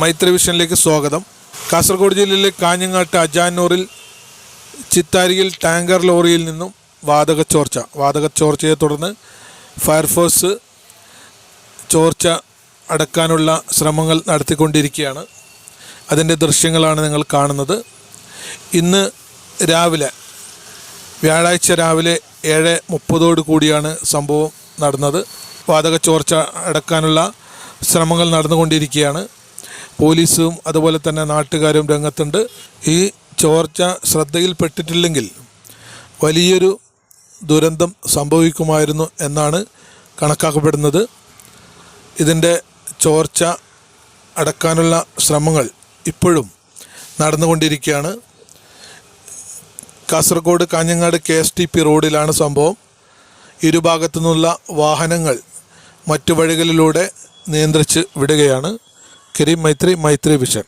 മൈത്രി വിഷനിലേക്ക് സ്വാഗതം. കാസർഗോഡ് ജില്ലയിലെ കാഞ്ഞങ്ങാട്ട് അജാനൂറിൽ ചിത്താരിയിൽ ടാങ്കർ ലോറിയിൽ നിന്നും വാതക ചോർച്ച. വാതക ചോർച്ചയെ തുടർന്ന് ഫയർഫോഴ്സ് ചോർച്ച അടക്കാനുള്ള ശ്രമങ്ങൾ നടത്തിക്കൊണ്ടിരിക്കുകയാണ്. അതിന്റെ ദൃശ്യങ്ങളാണ് നിങ്ങൾ കാണുന്നത്. ഇന്ന് രാവിലെ വ്യാഴാഴ്ച രാവിലെ ഏഴ് മുപ്പതോട് കൂടിയാണ് സംഭവം നടന്നത്. വാതക ചോർച്ച അടക്കാനുള്ള ശ്രമങ്ങൾ നടന്നുകൊണ്ടിരിക്കുകയാണ്. പോലീസും അതുപോലെ തന്നെ നാട്ടുകാരും രംഗത്തുണ്ട്. ഈ ചോർച്ച ശ്രദ്ധയിൽപ്പെട്ടിട്ടില്ലെങ്കിൽ വലിയൊരു ദുരന്തം സംഭവിക്കുമായിരുന്നു എന്നാണ് കണക്കാക്കപ്പെടുന്നത്. ഇതിന്റെ ചോർച്ച അടക്കാനുള്ള ശ്രമങ്ങൾ ഇപ്പോഴും നടന്നുകൊണ്ടിരിക്കുകയാണ്. Kasaragod Kanhangad K S T P റോഡിലാണ് സംഭവം. ഇരുഭാഗത്തു നിന്നുള്ള വാഹനങ്ങൾ മറ്റു വഴികളിലൂടെ നിയന്ത്രിച്ച് വിടുകയാണ്. കരീം മൈത്രി മൈത്രി വിഷൻ